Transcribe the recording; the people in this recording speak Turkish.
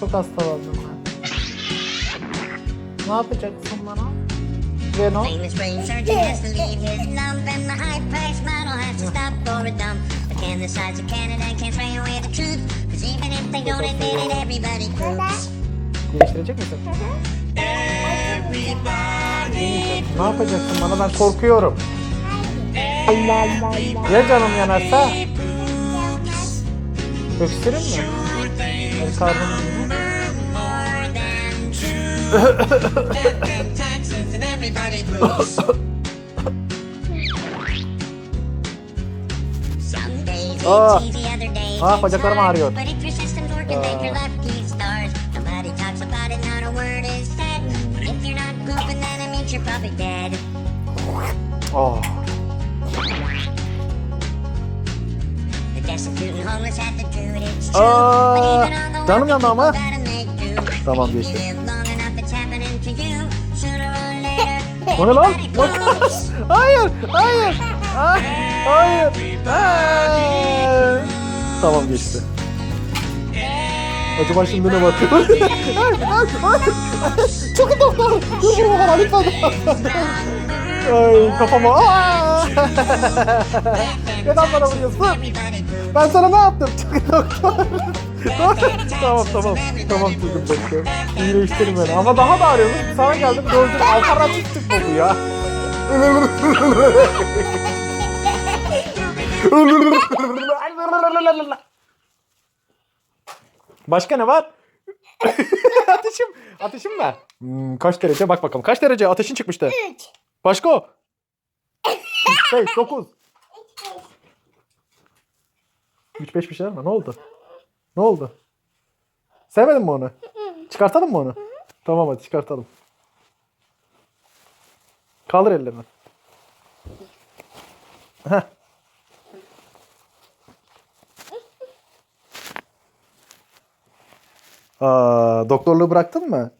Çok hastalandım ben. Ne yapacaksın bana? Venom. Famous brain surgeon has to leave his lump, and the high-priced model has to stop for a dump. But can the sides of Canada can't spray away the truth? Cause even if they don't admit it, everybody proves. Değiştirecek misin? Ne yapacaksın bana? Ben korkuyorum. Ya canım yanarsa? Öksürüm mü? Some days Ah. Ah, bacaklarım ağrıyor. Oh. True. Aa, the canım yandı ama. Tamam, geçti. O ne lan? Bak. poops. hayır, hayır. Ay, hayır. Ay. Tamam geçti. Acaba şimdi ne ay. Çok doktor. Dur vurma bana lütfen. ay kafama. Aa! Neden bana vuruyorsun? Ben sana ne yaptım? Doktor. tamam tamam. Tamam çocuk doktor. İyileştirin beni. Ama daha da ağrıyormuş. Sana geldim gördüm. Alternatif tıp bu ya. Başka ne var? ateşim. Ateşim var. Hmm, kaç derece? Bak bakalım. Kaç derece ateşin çıkmıştı? 3. Başka o. 5, 9. 3 5 bir şey mi? Ne oldu? Ne oldu? Sevmedin mi onu? Çıkartalım mı onu? Tamam hadi çıkartalım. Kaldır ellerini. Heh. Aa, doktorluğu bıraktın mı?